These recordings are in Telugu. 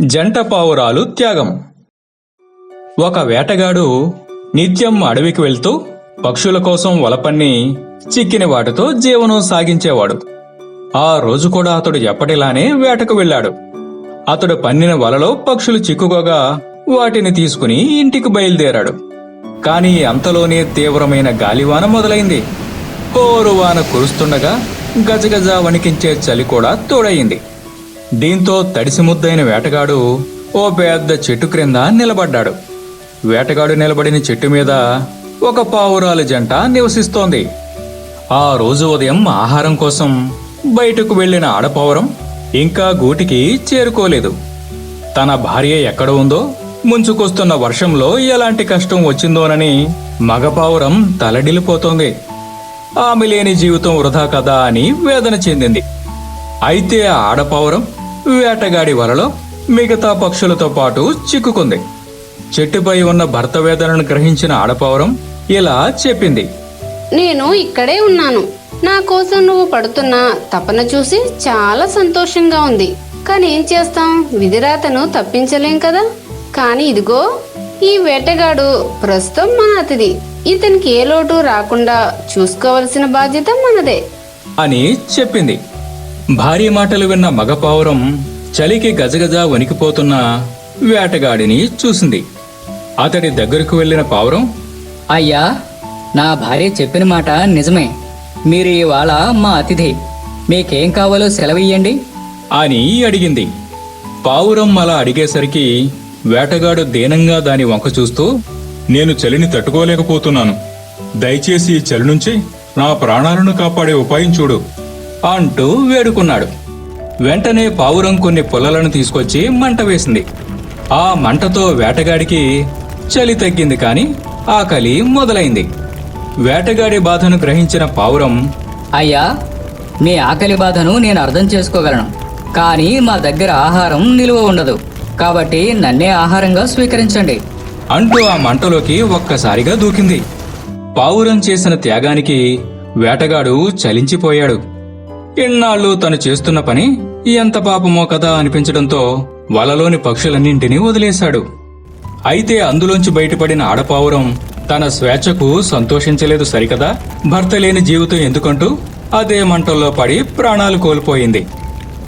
జంట పావురాలు త్యాగం. ఒక వేటగాడు నిత్యం అడవికి వెళ్తూ పక్షుల కోసం వలపన్ని చిక్కిన వాటితో జీవనం సాగించేవాడు. ఆ రోజు కూడా అతడు ఎప్పటిలానే వేటకు వెళ్ళాడు. అతడు పన్నిన వలలో పక్షులు చిక్కుకోగా వాటిని తీసుకుని ఇంటికి బయలుదేరాడు. కాని అంతలోనే తీవ్రమైన గాలివాన మొదలైంది. కోరువాన కురుస్తుండగా గజగజ వణికించే చలి కూడా తోడయింది. దీంతో తడిసి ముద్దైన వేటగాడు ఓ పెద్ద చెట్టు క్రింద నిలబడ్డాడు. వేటగాడు నిలబడిన చెట్టు మీద ఒక పావురాలు జంట నివసిస్తోంది. ఆ రోజు ఉదయం ఆహారం కోసం బయటకు వెళ్ళిన ఆడపావురం ఇంకా గూటికి చేరుకోలేదు. తన భార్య ఎక్కడ ఉందో ముంచుకొస్తున్న వర్షంలో ఎలాంటి కష్టం వచ్చిందోనని మగపావురం తలడిల్లిపోతోంది. ఆమె లేని జీవితం వృధా కదా అని వేదన చెందింది. అయితే ఆడపావురం వేటగాడి వలలో మిగతా పక్షులతో పాటు చిక్కుకుంది. చెట్టుపై ఉన్న భర్త వేదనను గ్రహించిన ఆడపావురం ఇలా చెప్పింది. నేను ఇక్కడే ఉన్నాను. నా కోసం నువ్వు పడుతున్న తపన చూసి చాలా సంతోషంగా ఉంది. కానీ ఏం చేస్తాం? విధిరాతను తప్పించలేం కదా? కానీ ఇదిగో ఈ వేటగాడు ప్రస్తుతం మన అతిథి. ఇతనికి ఏ లోటు రాకుండా చూసుకోవలసిన బాధ్యత మనదే. అని చెప్పింది. భార్య మాటలు విన్న మగపావురం చలికి గజగజ వణికిపోతున్న వేటగాడిని చూసింది. అతడి దగ్గరకు వెళ్ళిన పావురం అయ్యా నా భార్య చెప్పిన మాట నిజమే. మీరు ఇవాళ మా అతిథి. మీకేం కావాలో సెలవియ్యండి. అని అడిగింది. పావురం అలా అడిగేసరికి వేటగాడు దీనంగా దాని వంక చూస్తూ నేను చలిని తట్టుకోలేకపోతున్నాను. దయచేసి ఈ చలి నుంచి నా ప్రాణాలను కాపాడే ఉపాయం చూడు. అంటూ వేడుకున్నాడు. వెంటనే పావురం కొన్ని పుల్లలను తీసుకొచ్చి మంట వేసింది. ఆ మంటతో వేటగాడికి చలి తగ్గింది కాని ఆకలి మొదలైంది. వేటగాడి బాధను గ్రహించిన పావురం అయ్యా మీ ఆకలి బాధను నేను అర్థం చేసుకోగలను కానీ మా దగ్గర ఆహారం నిలువ ఉండదు కాబట్టి నన్నే ఆహారంగా స్వీకరించండి. అంటూ ఆ మంటలోకి ఒక్కసారిగా దూకింది. పావురం చేసిన త్యాగానికి వేటగాడు చలించిపోయాడు. ఇన్నాళ్ళు తను చేస్తున్న పని ఎంత పాపమో కదా అనిపించడంతో వలలోని పక్షులన్నింటినీ వదిలేశాడు. అయితే అందులోంచి బయటపడిన ఆడపావురం తన స్వేచ్ఛకు సంతోషించలేదు సరికదా? భర్త లేని జీవితం ఎందుకంటూ అదే మంటల్లో పడి ప్రాణాలు కోల్పోయింది.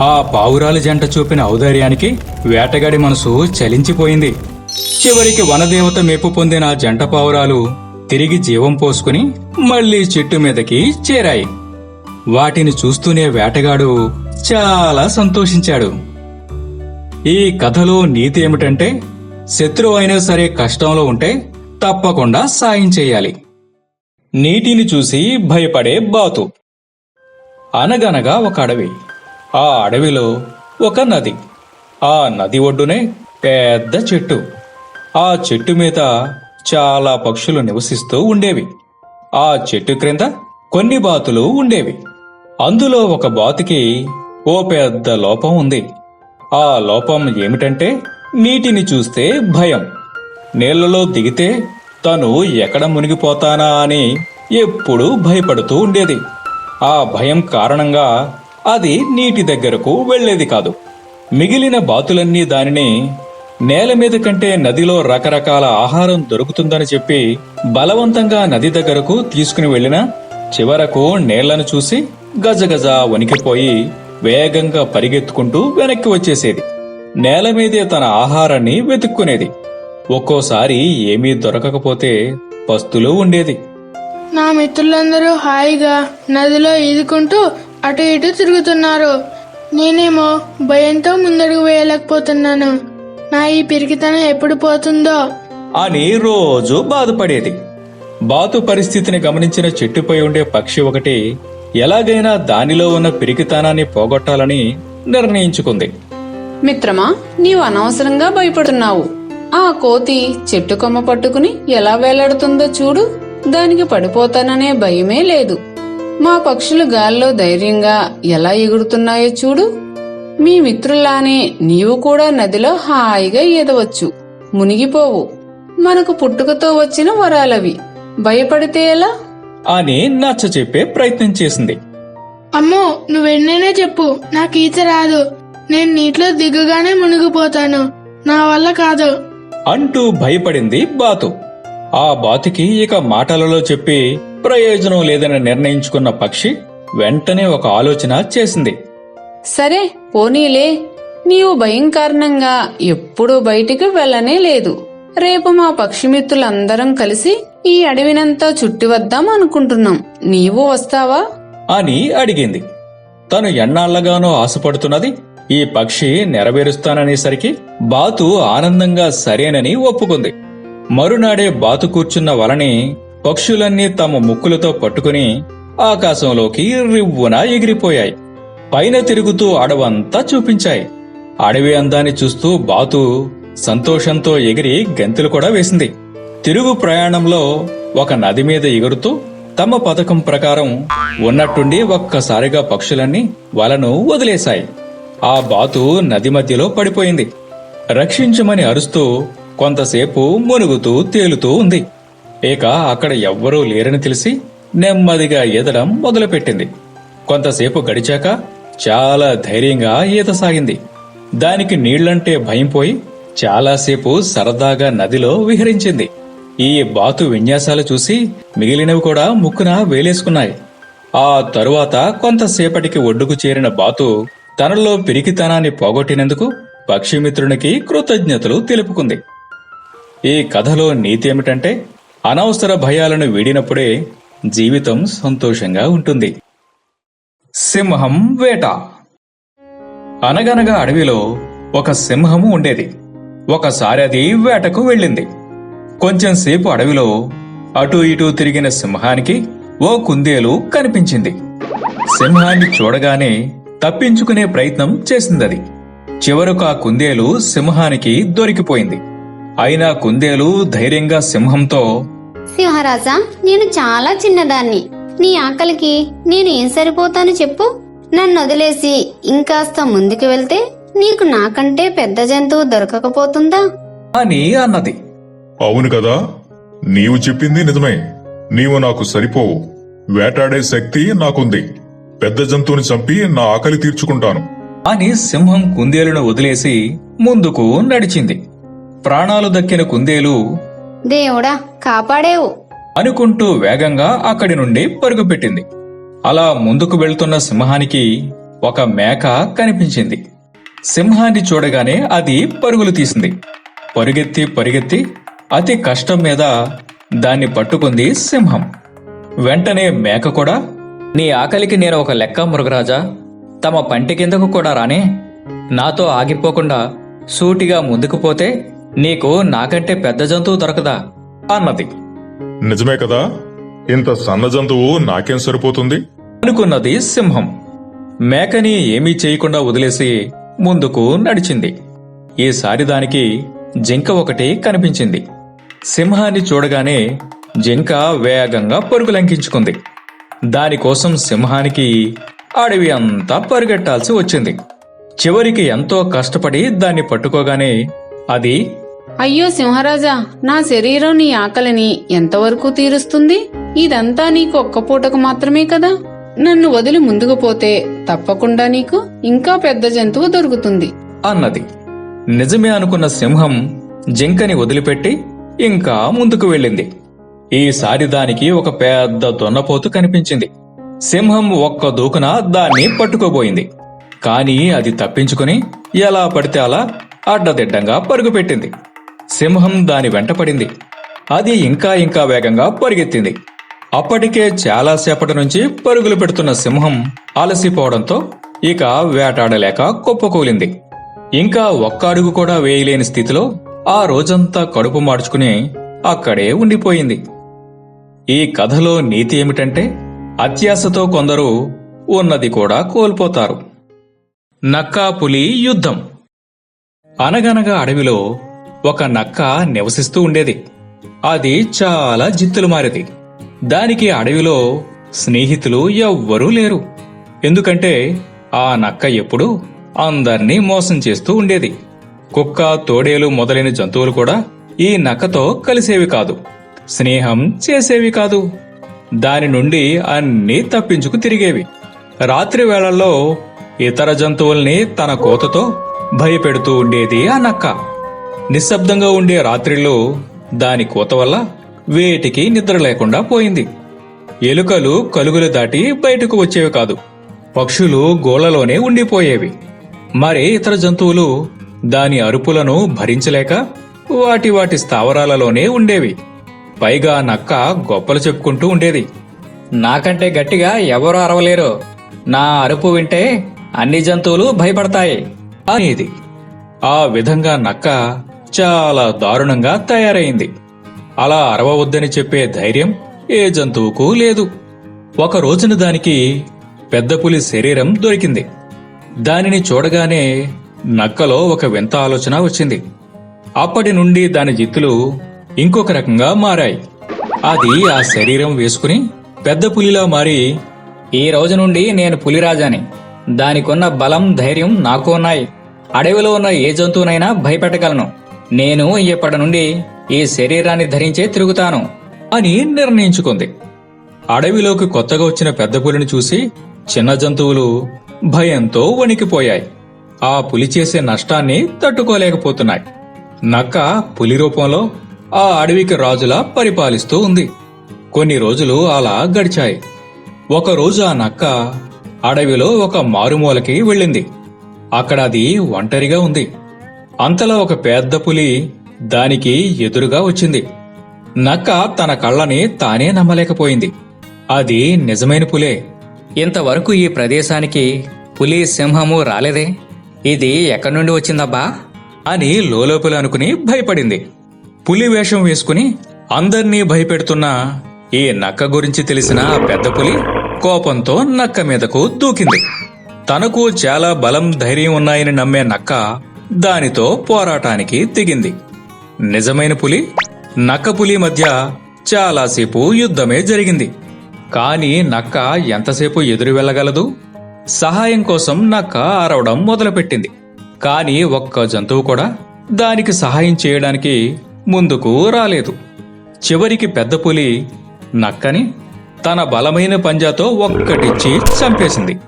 ఆ పావురాలు జంట చూపిన ఔదార్యానికి వేటగాడి మనసు చలించిపోయింది. చివరికి వనదేవత మెప్పు పొందిన జంట పావురాలు తిరిగి జీవం పోసుకుని మళ్ళీ చెట్టు మీదకి చేరాయి. వాటిని చూస్తూనే వేటగాడు చాలా సంతోషించాడు. ఈ కథలో నీతి ఏమిటంటే శత్రువు అయినా సరే కష్టంలో ఉంటే తప్పకుండా సాయం చేయాలి. నీటిని చూసి భయపడే బాతు. అనగనగా ఒక అడవి. ఆ అడవిలో ఒక నది. ఆ నది ఒడ్డునే పెద్ద చెట్టు. ఆ చెట్టు మీద చాలా పక్షులు నివసిస్తూ ఉండేవి. ఆ చెట్టు క్రింద కొన్ని బాతులు ఉండేవి. అందులో ఒక బాతుకి ఓ పెద్ద లోపం ఉంది. ఆ లోపం ఏమిటంటే నీటిని చూస్తే భయం. నీళ్ళలో దిగితే తను ఎక్కడ మునిగిపోతానా అని ఎప్పుడూ భయపడుతూ ఉండేది. ఆ భయం కారణంగా అది నీటి దగ్గరకు వెళ్ళేది కాదు. మిగిలిన బాతులన్నీ దానిని నేల మీద కంటే నదిలో రకరకాల ఆహారం దొరుకుతుందని చెప్పి బలవంతంగా నది దగ్గరకు తీసుకుని వెళ్ళినా చివరకు నేళ్ళను చూసి గజగజ వణికిపోయి వేగంగా పరిగెత్తుకుంటూ వెనక్కి వచ్చేసేది. నేల మీదే తన ఆహారాన్ని వెతుక్కునేది. ఒక్కోసారి ఏమీ దొరకకపోతే పస్తులు ఉండేది. నా మిత్రులందరూ హాయిగా నదిలో ఈదుకుంటూ అటు ఇటు తిరుగుతున్నారు. నేనేమో భయంతో ముందడుగు వేయలేకపోతున్నాను. నా ఈ పిరికితనం ఎప్పుడు పోతుందో? అని రోజు బాధపడేది. బాతు పరిస్థితిని గమనించిన చెట్టుపై ఉండే పక్షి ఒకటి ఎలాగైనా దానిలో ఉన్న పిరికితనాన్ని పోగొట్టాలని నిర్ణయించుకుంది. మిత్రమా నీవు అనవసరంగా భయపడుతున్నావు. ఆ కోతి చెట్టు కొమ్మ పట్టుకుని ఎలా వేలాడుతుందో చూడు. దానికి పడిపోతాననే భయమే లేదు. మా పక్షులు గాల్లో ధైర్యంగా ఎలా ఎగురుతున్నాయో చూడు. మీ మిత్రుల్లానే నీవు కూడా నదిలో హాయిగా ఈదవచ్చు మునిగిపోవు. మనకు పుట్టుకతో వచ్చిన వరాలవి. భయపడితే ఎలా? అని నచ్చ చెప్పే ప్రయత్నం చేసింది. అమ్మో నువ్వెన్నైనా చెప్పు నాకు ఈత రాదు. నేను నీటిలో దిగగానే మునిగిపోతాను. నా వల్ల కాదు. అంటూ భయపడింది బాతు. ఆ బాతుకి ఇక మాటలలో చెప్పి ప్రయోజనం లేదని నిర్ణయించుకున్న పక్షి వెంటనే ఒక ఆలోచన చేసింది. సరే పోనీలే. నీవు భయం కారణంగా ఎప్పుడూ బయటికి వెళ్ళనే లేదు. రేపు మా పక్షిమిత్రులందరం కలిసి ఈ అడవినంతా చుట్టి వద్దాం అనుకుంటున్నాం. నీవు వస్తావా? అని అడిగింది. తను ఎన్నాళ్ళగానో ఆశపడుతున్నది. ఈ పక్షి నెరవేరుస్తాననేసరికి బాతు ఆనందంగా సరేనని ఒప్పుకుంది. మరునాడే బాతు కూర్చున్న వలని పక్షులన్నీ తమ ముక్కులతో పట్టుకుని ఆకాశంలోకి రివ్వున ఎగిరిపోయాయి. పైన తిరుగుతూ అడవంతా చూపించాయి. అడవి అందాన్ని చూస్తూ బాతు సంతోషంతో ఎగిరి గంతులు కూడా వేసింది. తిరుగు ప్రయాణంలో ఒక నది మీద ఎగురుతూ తమ పథకం ప్రకారం ఉన్నట్టుండి ఒక్కసారిగా పక్షులన్నీ వలను వదిలేశాయి. ఆ బాతు నది మధ్యలో పడిపోయింది. రక్షించమని అరుస్తూ కొంతసేపు మునుగుతూ తేలుతూ ఉంది. ఇక అక్కడ ఎవ్వరూ లేరని తెలిసి నెమ్మదిగా ఈదడం మొదలుపెట్టింది. కొంతసేపు గడిచాక చాలా ధైర్యంగా ఈత సాగింది దానికి నీళ్ళంటే భయం పోయి చాలాసేపు సరదాగా నదిలో విహరించింది. ఈ బాతు విన్యాసాలు చూసి మిగిలినవి కూడా ముక్కున వేలేసుకున్నాయి. ఆ తరువాత కొంతసేపటికి ఒడ్డుకు చేరిన బాతు తనలో పిరికితనాన్ని పోగొట్టినందుకు పక్షిమిత్రునికి కృతజ్ఞతలు తెలుపుకుంది. ఈ కథలో నీతి ఏమిటంటే అనవసర భయాలను వీడినప్పుడే జీవితం సంతోషంగా ఉంటుంది. సింహం వేట. అనగనగా అడవిలో ఒక సింహము ఉండేది. ఒకసారి అది వేటకు వెళ్ళింది. కొంచెం సేపు అడవిలో అటు ఇటు తిరిగిన సింహానికి ఓ కుందేలు కనిపించింది. సింహాన్ని చూడగానే తప్పించుకునే ప్రయత్నం చేసిందది. చివరకు ఆ కుందేలు సింహానికి దొరికిపోయింది. అయినా కుందేలు ధైర్యంగా సింహంతో సింహరాజా నేను చాలా చిన్నదాన్ని. నీ ఆకలికి నేను ఏం సరిపోతాను చెప్పు. నన్ను వదిలేసి ఇంకాస్త ముందుకు వెళ్తే నీకు నాకంటే పెద్ద జంతువు దొరకకపోతుందా? అని అన్నది. అవును కదా నీవు చెప్పింది నిజమే. నీవు నాకు సరిపోవు. వేటాడే శక్తి నాకుంది. పెద్ద జంతువుని చంపి నా ఆకలి తీర్చుకుంటాను. అని సింహం కుందేలును వదిలేసి ముందుకు నడిచింది. ప్రాణాలు దక్కిన కుందేలు దేవుడా కాపాడేవు. అనుకుంటూ వేగంగా అక్కడి నుండి పరుగుపెట్టింది అలా ముందుకు వెళ్తున్న సింహానికి ఒక మేక కనిపించింది. సింహాన్ని చూడగానే అది పరుగులు తీసింది. పరుగెత్తి పరిగెత్తి అతి కష్టం మీద దాన్ని పట్టుకుంది సింహం. వెంటనే మేక కూడా నీ ఆకలికి నేను ఒక లెక్క మృగరాజా. తమ పంటి కిందకు కూడా రానే. నాతో ఆగిపోకుండా సూటిగా ముందుకు పోతే నీకు నాకంటే పెద్ద జంతువు దొరకదా? అన్నది. నిజమే కదా. ఇంత సన్న జంతువు నాకేం సరిపోతుంది? అనుకున్నది సింహం. మేకని ఏమీ చేయకుండా వదిలేసి ముందుకు నడిచింది. ఈసారి దానికి జింక ఒకటి కనిపించింది. సింహాన్ని చూడగానే జింక వేగంగా పరుగులంకించుకుంది దానికోసం సింహానికి అడవి అంతా పరిగెట్టాల్సి వచ్చింది. చివరికి ఎంతో కష్టపడి దాన్ని పట్టుకోగానే అది అయ్యో సింహరాజా నా శరీరం నీ ఆకలిని ఎంతవరకు తీరుస్తుంది? ఇదంతా నీకు ఒక్క పూటకు మాత్రమే కదా? నన్ను వదిలి ముందుకు పోతే తప్పకుండా నీకు ఇంకా పెద్ద జంతువు దొరుకుతుంది. అన్నది. నిజమే అనుకున్న సింహం జింకని వదిలిపెట్టి ఇంకా ముందుకు వెళ్ళింది. ఈసారి దానికి ఒక పెద్ద దొన్నపోతు కనిపించింది. సింహం ఒక్క దూకున దాన్ని పట్టుకోబోయింది. కాని అది తప్పించుకుని ఎలా పడితే అలా అడ్డదిడ్డంగా పరుగుపెట్టింది. సింహం దాని వెంటపడింది అది ఇంకా ఇంకా వేగంగా పరిగెత్తింది. అప్పటికే చాలాసేపటి నుంచి పరుగులు పెడుతున్న సింహం అలసిపోవడంతో ఇక వేటాడలేక కుప్పకూలింది. ఇంకా ఒక్క అడుగు కూడా వేయలేని స్థితిలో ఆ రోజంతా కడుపు మార్చుకుని అక్కడే ఉండిపోయింది. ఈ కథలో నీతి ఏమిటంటే అత్యాశతో కొందరు ఉన్నది కూడా కోల్పోతారు. నక్కాపులి యుద్ధం. అనగనగా అడవిలో ఒక నక్క నివసిస్తూ ఉండేది. అది చాలా జిత్తులు మారేది. దానికి అడవిలో స్నేహితులు ఎవ్వరూ లేరు. ఎందుకంటే ఆ నక్క ఎప్పుడూ అందర్నీ మోసం చేస్తూ ఉండేది. కుక్క తోడేలు మొదలైన జంతువులు కూడా ఈ నక్కతో కలిసేవి కాదు. స్నేహం చేసేవి కాదు. దాని నుండి అన్నీ తప్పించుకు తిరిగేవి. రాత్రి వేళల్లో ఇతర జంతువుల్ని తన కోతతో భయపెడుతూ ఉండేది ఆ నక్క. నిశ్శబ్దంగా ఉండే రాత్రిలో దాని కోత వల్ల వేటికి నిద్ర లేకుండా పోయింది. ఎలుకలు కలుగులు దాటి బయటకు వచ్చేవి కాదు. పక్షులు గోళ్ళలోనే ఉండిపోయేవి. మరే ఇతర జంతువులు దాని అరుపులను భరించలేక వాటి వాటి స్థావరాలలోనే ఉండేవి. పైగా నక్క గొప్పలు చెప్పుకుంటూ ఉండేది. నాకంటే గట్టిగా ఎవరు అరవలేరు. నా అరుపు వింటే అన్ని జంతువులు భయపడతాయి అనేది. ఆ విధంగా నక్క చాలా దారుణంగా తయారైంది. అలా అరవవద్దని చెప్పే ధైర్యం ఏ జంతువుకు లేదు. ఒక రోజున దానికి పెద్ద పులి శరీరం దొరికింది. దానిని చూడగానే నక్కలో ఒక వింత ఆలోచన వచ్చింది. అప్పటి నుండి దాని జిత్తులు ఇంకొక రకంగా మారాయి. అది ఆ శరీరం వేసుకుని పెద్ద పులిలా మారి ఈ రోజు నుండి నేను పులిరాజాని. దానికున్న బలం ధైర్యం నాకు ఉన్నాయి. అడవిలో ఉన్న ఏ జంతువునైనా భయపెట్టగలను. నేను ఇప్పటి నుండి ఈ శరీరాన్ని ధరించే తిరుగుతాను అని నిర్ణయించుకుంది. అడవిలోకి కొత్తగా వచ్చిన పెద్ద పులిని చూసి చిన్న జంతువులు భయంతో వణికిపోయాయి. ఆ పులి చేసే నష్టాన్ని తట్టుకోలేకపోతున్నాయి. నక్క పులి రూపంలో ఆ అడవికి రాజులా పరిపాలిస్తూ ఉంది. కొన్ని రోజులు అలా గడిచాయి. ఒకరోజు ఆ నక్క అడవిలో ఒక మారుమూలకి వెళ్ళింది. అక్కడ అది ఒంటరిగా ఉంది. అంతలో ఒక పెద్ద పులి దానికి ఎదురుగా వచ్చింది. నక్క తన కళ్ళని తానే నమ్మలేకపోయింది. అది నిజమైన పులే. ఇంతవరకు ఈ ప్రదేశానికి పులి సింహము రాలేదే? ఇది ఎక్కడి నుండి వచ్చిందబ్బా? అని లోలోపల అనుకుని భయపడింది. పులి వేషం వేసుకుని అందర్నీ భయపెడుతున్న ఈ నక్క గురించి తెలిసిన ఆ పెద్ద పులి కోపంతో నక్క మీదకు దూకింది. తనకు చాలా బలం ధైర్యం ఉన్నాయని నమ్మే నక్క దానితో పోరాటానికి దిగింది నిజమైన పులి నక్క పులి మధ్య చాలాసేపు యుద్ధమే జరిగింది. కాని నక్క ఎంతసేపు ఎదురు వెళ్ళగలదు? సహాయం కోసం నక్క అరవడం మొదలుపెట్టింది. కానీ ఒక్క జంతువు కూడా దానికి సహాయం చేయడానికి ముందుకు రాలేదు. చివరికి పెద్ద పులి నక్కని తన బలమైన పంజాతో ఒక్కటిచ్చి చంపేసింది.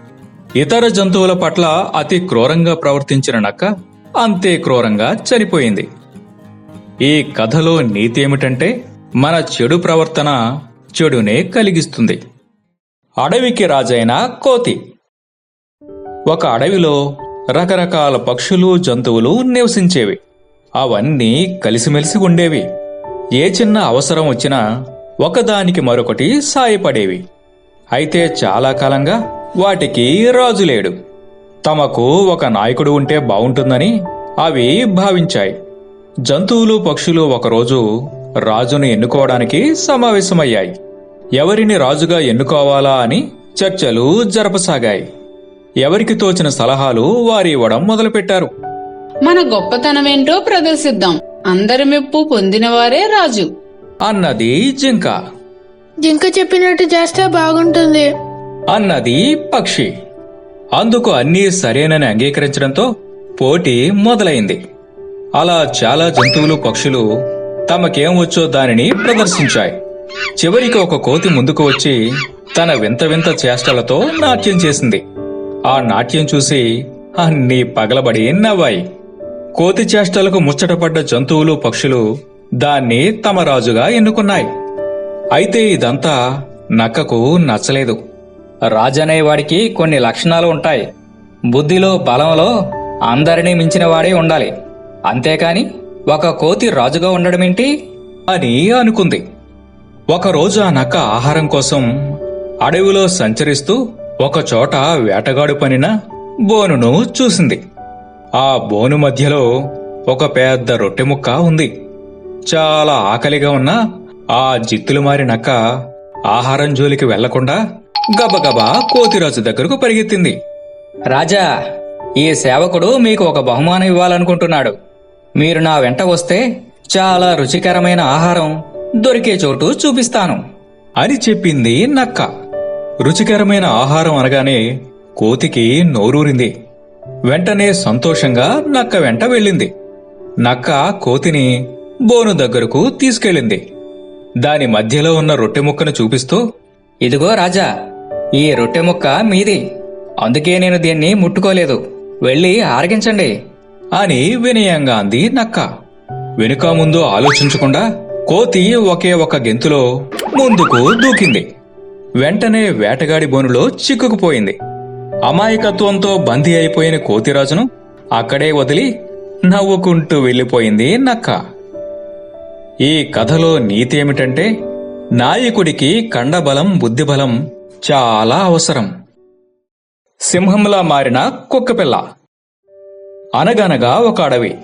ఇతర జంతువుల పట్ల అతి క్రూరంగా ప్రవర్తించిన నక్క అంతే క్రూరంగా చనిపోయింది. ఈ కథలో నీతి ఏమిటంటే మన చెడు ప్రవర్తన చెడునే కలిగిస్తుంది. అడవికి రాజైన కోతి. ఒక అడవిలో రకరకాల పక్షులు జంతువులు నివసించేవి. అవన్నీ కలిసిమెలిసి ఉండేవి. ఏ చిన్న అవసరం వచ్చినా ఒకదానికి మరొకటి సాయపడేవి. అయితే చాలా కాలంగా వాటికి రాజు లేడు. తమకు ఒక నాయకుడు ఉంటే బావుంటుందని అవి భావించాయి. జంతువులు పక్షులు ఒకరోజు రాజును ఎన్నుకోవడానికి సమావేశమయ్యాయి. ఎవరిని రాజుగా ఎన్నుకోవాలా అని చర్చలు జరపసాగాయి. ఎవరికి తోచిన సలహాలు వారి ఇవ్వడం మొదలుపెట్టారు. మన గొప్పతనమేంటో ప్రదర్శిద్దాం. అందరి మెప్పు పొందినవారే రాజు. అన్నది జింక. జింక చెప్పినట్టు చేస్తే బాగుంటుంది. అన్నది పక్షి. అందుకు అన్నీ సరేనని అంగీకరించడంతో పోటీ మొదలైంది. అలా చాలా జంతువులు పక్షులు తమకేం వచ్చో దానిని ప్రదర్శించాయి. చివరికి ఒక కోతి ముందుకు వచ్చి తన వింత వింత చేష్టలతో నాట్యం చేసింది. ఆ నాట్యం చూసి అన్నీ పగలబడి నవ్వాయి కోతి చేష్టలకు ముచ్చటపడ్డ జంతువులు పక్షులు దాన్ని తమ రాజుగా ఎన్నుకున్నాయి. అయితే ఇదంతా నక్కకు నచ్చలేదు. రాజనేవాడికి కొన్ని లక్షణాలు ఉంటాయి. బుద్ధిలో బలంలో అందరినీ మించిన వాడే ఉండాలి. అంతేకాని ఒక కోతి రాజుగా ఉండడమేంటి అని అనుకుంది. ఒకరోజు ఆ నక్క ఆహారం కోసం అడవిలో సంచరిస్తూ ఒకచోట వేటగాడు పనిన బోనును చూసింది. ఆ బోను మధ్యలో ఒక పెద్ద రొట్టె ముక్క ఉంది. చాలా ఆకలిగా ఉన్న ఆ జిత్తులు మారినక్క ఆహారం జోలికి వెళ్ళకుండా గబగబా కోతిరాజు దగ్గరకు పరిగెత్తింది. రాజా ఈ సేవకుడు మీకు ఒక బహుమానం ఇవ్వాలనుకుంటున్నాడు. మీరు నా వెంట వస్తే చాలా రుచికరమైన ఆహారం దొరికే చోటు చూపిస్తాను అని చెప్పింది నక్క. రుచికరమైన ఆహారం అనగానే కోతికి నోరూరింది. వెంటనే సంతోషంగా నక్క వెంట వెళ్ళింది. నక్క కోతిని బోను దగ్గరకు తీసుకెళ్ళింది. దాని మధ్యలో ఉన్న రొట్టె ముక్కను చూపిస్తూ ఇదిగో రాజా ఈ రొట్టె ముక్క మీది. అందుకే నేను దీన్ని ముట్టుకోలేదు. వెళ్ళి ఆరగించండి. అని వినయంగా అంది నక్క. వెనుక ముందు ఆలోచించకుండా కోతి ఒకే ఒక గెంతులో ముందుకు దూకింది. వెంటనే వేటగాడి బోనులో చిక్కుకుపోయింది. అమాయకత్వంతో బందీ అయిపోయిన కోతిరాజును అక్కడే వదిలి నవ్వుకుంటూ వెళ్ళిపోయింది నక్క. ఈ కథలో నీతి ఏమిటంటే నాయకుడికి కండబలం బుద్ధిబలం చాలా అవసరం. సింహంలా మారిన కుక్కపిల్ల అనగనగా ఒక అడవి.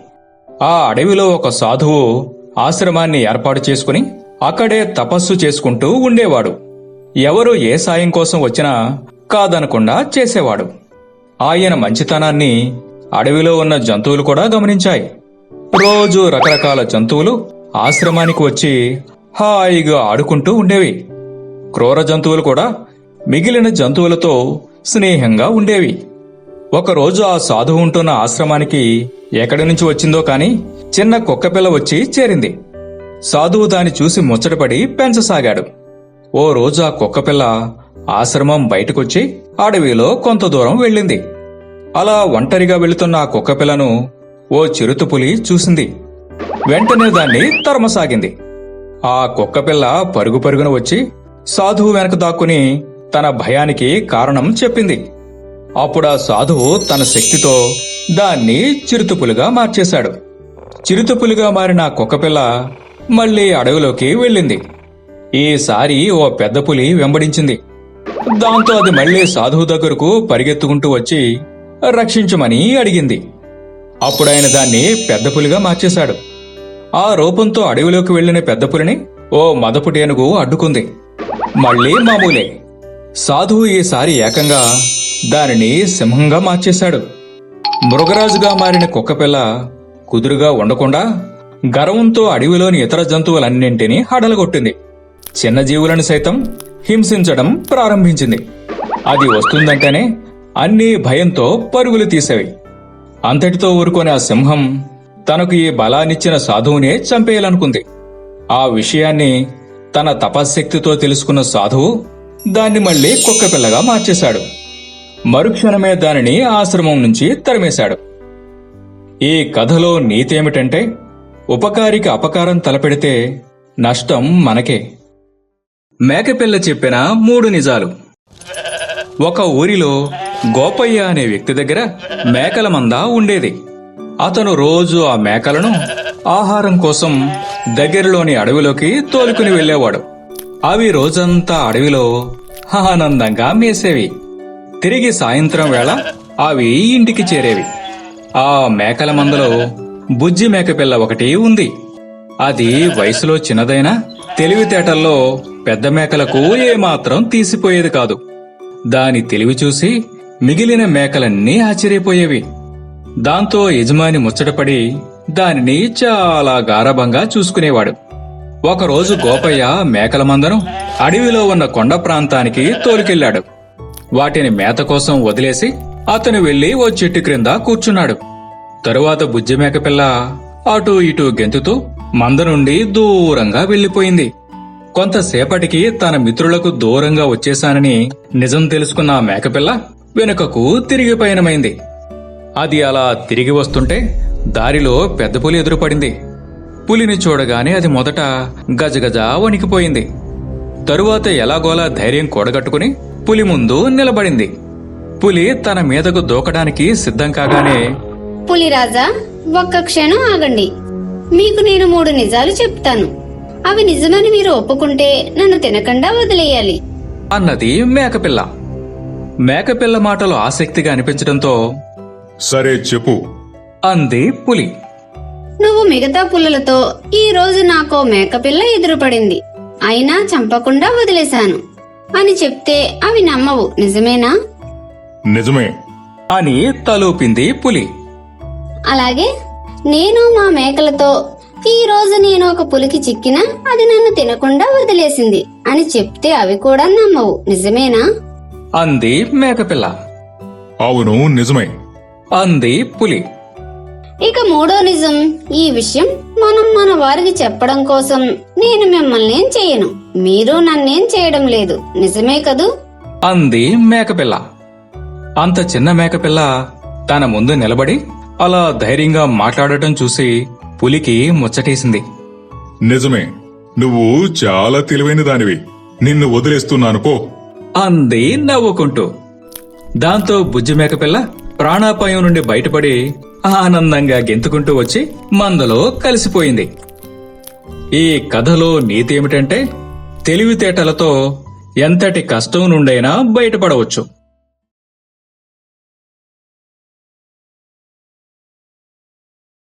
ఆ అడవిలో ఒక సాధువు ఆశ్రమాన్ని ఏర్పాటు చేసుకుని అక్కడే తపస్సు చేసుకుంటూ ఉండేవాడు. ఎవరు ఏ సాయం కోసం వచ్చినా కాదనకుండా చేసేవాడు. ఆయన మంచితనాన్ని అడవిలో ఉన్న జంతువులు కూడా గమనించాయి. రోజు రకరకాల జంతువులు ఆశ్రమానికి వచ్చి హాయిగా ఆడుకుంటూ ఉండేవి. క్రూర జంతువులు కూడా మిగిలిన జంతువులతో స్నేహంగా ఉండేవి. ఒకరోజు ఆ సాధువు ఉంటున్న ఆశ్రమానికి ఎక్కడి నుంచి వచ్చిందో కాని చిన్న కుక్కపిల్ల వచ్చి చేరింది. సాధువు దాన్ని చూసి ముచ్చటపడి పెంచసాగాడు. ఓ రోజు ఆ కుక్కపిల్ల ఆశ్రమం బయటకొచ్చి అడవిలో కొంత దూరం వెళ్ళింది. అలా ఒంటరిగా వెళుతున్న ఆ కుక్కపిల్లను ఓ చిరుతపులి చూసింది. వెంటనే దాన్ని తరమసాగింది. ఆ కుక్కపిల్ల పరుగు పరుగున వచ్చి సాధువు వెనక దాక్కుని తన భయానికి కారణం చెప్పింది. అప్పుడా సాధువు తన శక్తితో దాన్ని చిరుతపులుగా మార్చేశాడు. చిరుతపులుగా మారిన కుక్కపిల్ల మళ్ళీ అడవిలోకి వెళ్ళింది. ఈసారి ఓ పెద్ద పులి వెంబడించింది. దాంతో అది మళ్ళీ సాధువు దగ్గరకు పరిగెత్తుకుంటూ వచ్చి రక్షించమని అడిగింది. అప్పుడాయన దాన్ని పెద్ద పులిగా మార్చేశాడు. ఆ రూపంతో అడవిలోకి వెళ్ళిన పెద్ద పులిని ఓ మదపుటేనుగు అడ్డుకుంది. మళ్ళీ మామూలే. సాధువు ఈసారి ఏకంగా దానిని సింహంగా మార్చేశాడు. మృగరాజుగా మారిన కుక్కపిల్ల కుదురుగా ఉండకుండా గర్వంతో అడవిలోని ఇతర జంతువులన్నింటినీ హడలగొట్టింది. చిన్న జీవులను సైతం హింసించడం ప్రారంభించింది. అది వస్తుందంటేనే అన్నీ భయంతో పరుగులు తీసేవి. అంతటితో ఊరుకొని ఆ సింహం తనకు ఈ బలాన్నిచ్చిన సాధువునే చంపేయాలనుకుంది. ఆ విషయాన్ని తన తపశ్శక్తితో తెలుసుకున్న సాధువు దాన్ని మళ్ళీ కుక్కపిల్లగా మార్చేశాడు. మరుక్షణమే దానిని ఆశ్రమం నుంచి తరిమేశాడు. ఈ కథలో నీతి ఏమిటంటే ఉపకారికి అపకారం తలపెడితే నష్టం మనకే. మేకపిల్ల చెప్పిన మూడు నిజాలు. ఒక ఊరిలో గోపయ్య అనే వ్యక్తి దగ్గర మేకల మంద ఉండేది. అతను రోజు ఆ మేకలను ఆహారం కోసం దగ్గరలోని అడవిలోకి తోలుకుని వెళ్ళేవాడు. అవి రోజంతా అడవిలో ఆనందంగా మేసేవి. తిరిగి సాయంత్రం వేళ అవి ఇంటికి చేరేవి. ఆ మేకల మందలో బుజ్జి మేకపిల్ల ఒకటి ఉంది. అది వయసులో చిన్నదైనా తెలివితేటల్లో పెద్ద మేకలకు ఏమాత్రం తీసిపోయేది కాదు. దాని తెలివి చూసి మిగిలిన మేకలన్నీ ఆశ్చర్యపోయేవి. దాంతో యజమాని ముచ్చటపడి దానిని చాలా గారభంగా చూసుకునేవాడు. ఒకరోజు గోపయ్య మేకల మందను అడవిలో ఉన్న కొండ ప్రాంతానికి తోలుకెళ్ళాడు వాటిని మేత కోసం వదిలేసి అతను వెళ్ళి ఓ చెట్టు క్రింద కూర్చున్నాడు. తరువాత బుజ్జి మేకపిల్ల అటూ ఇటూ గెంతుతూ మంద నుండి దూరంగా వెళ్ళిపోయింది కొంతసేపటికి తన మిత్రులకు దూరంగా వచ్చేశానని నిజం తెలుసుకున్న ఆ మేకపిల్ల వెనుకకు తిరిగి పయనమైంది. అది అలా తిరిగి వస్తుంటే దారిలో పెద్ద పులి ఎదురుపడింది. పులిని చూడగానే అది మొదట గజగజ వణికిపోయింది. తరువాత ఎలాగోలా ధైర్యం కూడగట్టుకుని పులి ముందు నిలబడింది. పులి తన మీదకు దూకడానికి సిద్ధం కాగానే పులిరాజా ఒక్క క్షణం ఆగండి. మీకు నేను మూడు నిజాలు చెప్తాను. అవి నిజమని మీరు ఒప్పుకుంటే నన్ను తినకుండా వదిలేయాలి. అన్నది మేకపిల్ల. మేకపిల్ల మాటలు ఆసక్తిగా అనిపించడంతో సరే చెప్పు. అంది పులి. నువ్వు మిగతా పుల్లలతో ఈ రోజు నాకో మేకపిల్ల ఎదురుపడింది. అయినా చంపకుండా వదిలేశాను. అని చెప్తే అవి నమ్మవు నిజమేనా? నిజమే. అని తలూపింది పులి. అలాగే నేను మా మేకలతో ఈ రోజు నేను ఒక పులికి చిక్కినా అది నన్ను తినకుండా వదిలేసింది అని చెప్తే అవి కూడా నమ్మవు. నిజమేనా? అంది మేకపిల్ల. అవును నిజమే. అంది పులి. ఇక మూడో నిజం ఈ విషయం మనం మన వారికి చెప్పడం కోసం నేను మిమ్మల్ని ఏం చేయను. మీరు నన్నేం చేయడం లేదు. నిజమే కదూ? అంది మేకపిల్ల. అంత చిన్న మేకపిల్ల తన ముందు నిలబడి అలా ధైర్యంగా మాట్లాడటం చూసి పులికి ముచ్చటేసింది. నిజమే నువ్వు చాలా తెలివైన దానివి. నిన్ను వదిలేస్తున్నాను పో. అంది నవ్వుకుంటూ. దాంతో బుజ్జి మేకపిల్ల ప్రాణాపాయం నుండి బయటపడి ఆనందంగా గెంతుకుంటూ వచ్చి మందలో కలిసిపోయింది. ఈ కథలో నీతి ఏమిటంటే తెలివితేటలతో ఎంతటి కష్టం నుండైనా బయటపడవచ్చు.